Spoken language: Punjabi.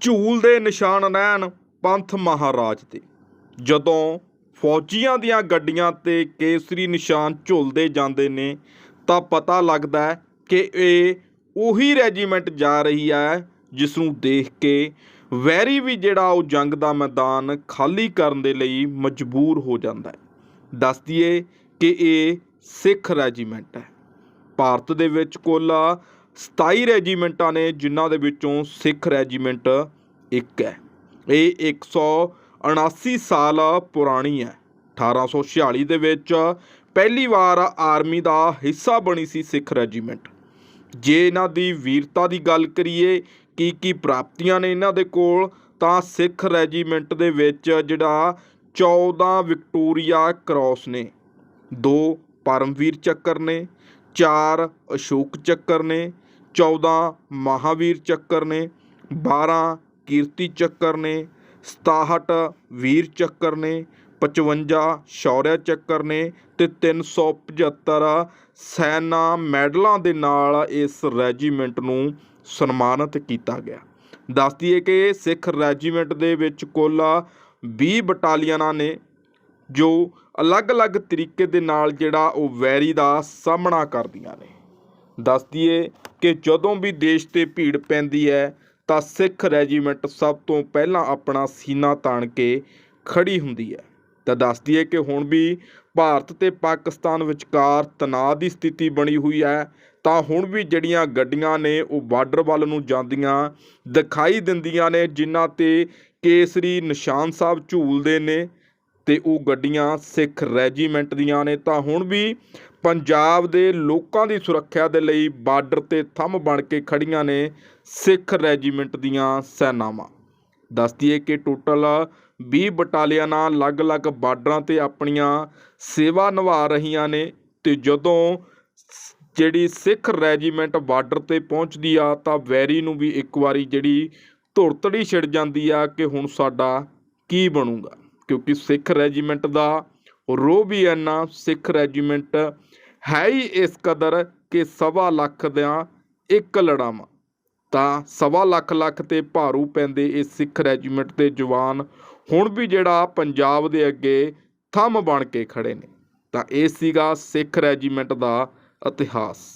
ਝੂਲ ਦੇ ਨਿਸ਼ਾਨ ਰਹਿਣ ਪੰਥ ਮਹਾਰਾਜ 'ਤੇ ਜਦੋਂ ਫੌਜੀਆਂ ਦੀਆਂ ਗੱਡੀਆਂ ਤੇ ਕੇਸਰੀ ਨਿਸ਼ਾਨ ਝੁਲਦੇ ਜਾਂਦੇ ਨੇ, ਤਾਂ ਪਤਾ ਲੱਗਦਾ ਹੈ ਕਿ ਇਹ ਉਹੀ ਰੈਜੀਮੈਂਟ ਜਾ ਰਹੀ ਹੈ ਜਿਸ ਨੂੰ ਦੇਖ ਕੇ ਵੈਰੀ ਵੀ ਜਿਹੜਾ ਉਹ ਜੰਗ ਦਾ ਮੈਦਾਨ ਖਾਲੀ ਕਰਨ ਦੇ ਲਈ ਮਜਬੂਰ ਹੋ ਜਾਂਦਾ ਹੈ। ਦੱਸ ਦਈਏ ਕਿ ਇਹ ਸਿੱਖ ਰੈਜੀਮੈਂਟ ਹੈ। ਭਾਰਤ ਦੇ ਵਿੱਚ ਕੁੱਲ 27 ਰੈਜੀਮੈਂਟਾਂ ਨੇ, ਜਿਨ੍ਹਾਂ ਦੇ ਵਿੱਚੋਂ ਸਿੱਖ ਰੈਜੀਮੈਂਟ ਇੱਕ ਹੈ। ਇਹ 179 ਸਾਲ ਪੁਰਾਣੀ ਹੈ। 1846 ਦੇ ਵਿੱਚ ਪਹਿਲੀ ਵਾਰ ਆਰਮੀ ਦਾ ਹਿੱਸਾ ਬਣੀ ਸੀ ਸਿੱਖ ਰੈਜੀਮੈਂਟ। ਜੇ ਇਹਨਾਂ ਦੀ ਵੀਰਤਾ ਦੀ ਗੱਲ ਕਰੀਏ, ਕੀ ਕੀ ਪ੍ਰਾਪਤੀਆਂ ਨੇ ਇਹਨਾਂ ਦੇ ਕੋਲ, ਤਾਂ ਸਿੱਖ ਰੈਜੀਮੈਂਟ ਦੇ ਵਿੱਚ ਜਿਹੜਾ 14 ਵਿਕਟੋਰੀਆ ਕ੍ਰਾਸ ਨੇ। ਦੋ ਪਰਮਵੀਰ ਚੱਕਰ ਨੇ, ਚਾਰ ਅਸ਼ੋਕ ਚੱਕਰ ਨੇ 14 ਮਹਾਵੀਰ ਚੱਕਰ ਨੇ 12 ਕੀਰਤੀ ਚੱਕਰ ਨੇ 67 ਵੀਰ ਚੱਕਰ ਨੇ 55 ਸ਼ੌਰਿਆ ਚੱਕਰ ਨੇ ਤੇ 375 ਸੈਨਾ ਮੈਡਲਾਂ ਦੇ ਨਾਲ ਇਸ ਰੈਜੀਮੈਂਟ ਨੂੰ ਸਨਮਾਨਿਤ ਕੀਤਾ ਗਿਆ। ਦੱਸ ਦਈਏ ਕਿ ਸਿੱਖ ਰੈਜੀਮੈਂਟ ਦੇ ਵਿੱਚ ਕੁੱਲ 20 ਬਟਾਲੀਅਨਾਂ ਨੇ, ਜੋ ਅਲੱਗ-ਅਲੱਗ ਤਰੀਕੇ ਦੇ ਨਾਲ ਜਿਹੜਾ ਉਹ ਵੈਰੀ ਦਾ ਸਾਹਮਣਾ ਕਰਦੀਆਂ ਨੇ। ਦੱਸ ਦਈਏ ਕਿ ਜਦੋਂ ਵੀ ਦੇਸ਼ ਤੇ ਭੀੜ ਪੈਂਦੀ ਹੈ, ਤਾਂ ਸਿੱਖ ਰੈਜੀਮੈਂਟ ਸਭ ਤੋਂ ਪਹਿਲਾਂ ਆਪਣਾ ਸੀਨਾ ਤਾਣ ਕੇ ਖੜੀ ਹੁੰਦੀ ਹੈ। ਤਾਂ ਦੱਸ ਦਈਏ ਕਿ ਹੁਣ ਵੀ ਭਾਰਤ ਤੇ ਪਾਕਿਸਤਾਨ ਵਿਚਕਾਰ ਤਣਾਅ ਦੀ ਸਥਿਤੀ ਬਣੀ ਹੋਈ ਹੈ, ਤਾਂ ਹੁਣ ਵੀ ਜਿਹੜੀਆਂ ਗੱਡੀਆਂ ਨੇ ਉਹ ਬਾਰਡਰ ਵੱਲ ਨੂੰ ਜਾਂਦੀਆਂ ਦਿਖਾਈ ਦਿੰਦੀਆਂ ਨੇ, ਜਿਨ੍ਹਾਂ ਤੇ ਕੇਸਰੀ ਨਿਸ਼ਾਨ ਸਾਹਿਬ ਝੂਲਦੇ ਨੇ ਤੇ ਉਹ ਗੱਡੀਆਂ ਸਿੱਖ ਰੈਜੀਮੈਂਟ ਦੀਆਂ ਨੇ। ਤਾਂ ਹੁਣ ਵੀ ਪੰਜਾਬ ਦੇ ਲੋਕਾਂ ਦੀ ਸੁਰੱਖਿਆ ਦੇ ਲਈ ਬਾਰਡਰ ਤੇ ਥੰਮ ਬਣ ਕੇ ਖੜੀਆਂ ਨੇ ਸਿੱਖ ਰੈਜੀਮੈਂਟ ਦੀਆਂ ਸੈਨਾਵਾਂ। ਦੱਸ ਦਈਏ ਕਿ ਟੋਟਲ 20 ਬਟਾਲੀਅਨਾਂ ਅਲੱਗ-ਅਲੱਗ ਬਾਰਡਰਾਂ ਤੇ ਆਪਣੀਆਂ ਸੇਵਾ ਨਿਭਾ ਰਹੀਆਂ ਨੇ ਤੇ ਜਦੋਂ ਸ- ਜਿਹੜੀ ਸਿੱਖ ਰੈਜੀਮੈਂਟ ਬਾਰਡਰ ਤੇ ਪਹੁੰਚਦੀ ਆ ਤਾਂ ਵੈਰੀ ਨੂੰ ਵੀ ਇੱਕ ਵਾਰੀ ਜਿਹੜੀ ਧੁਰਤੜੀ ਛਿੜ ਜਾਂਦੀ ਆ ਕਿ ਹੁਣ ਸਾਡਾ ਕੀ ਬਣੂਗਾ। ਕਿਉਂਕਿ ਸਿੱਖ ਰੈਜੀਮੈਂਟ ਦਾ ਰੋਹ ਵੀ ਇੰਨਾ ਸਿੱਖ ਰੈਜੀਮੈਂਟ ਹੈ ਹੀ ਇਸ ਕਦਰ ਕਿ ਸਵਾ ਲੱਖ ਦਾ ਇੱਕ ਲੜਾਵਾਂ। ਤਾਂ ਸਵਾ ਲੱਖ ਲੱਖ ਤੇ ਭਾਰੂ ਪੈਂਦੇ ਇਹ ਸਿੱਖ ਰੈਜੀਮੈਂਟ ਦੇ ਜਵਾਨ ਹੁਣ ਵੀ ਜਿਹੜਾ ਪੰਜਾਬ ਦੇ ਅੱਗੇ ਥੰਮ ਬਣ ਕੇ ਖੜੇ ਨੇ। ਤਾਂ ਇਹ ਸੀਗਾ ਸਿੱਖ ਰੈਜੀਮੈਂਟ ਦਾ ਇਤਿਹਾਸ।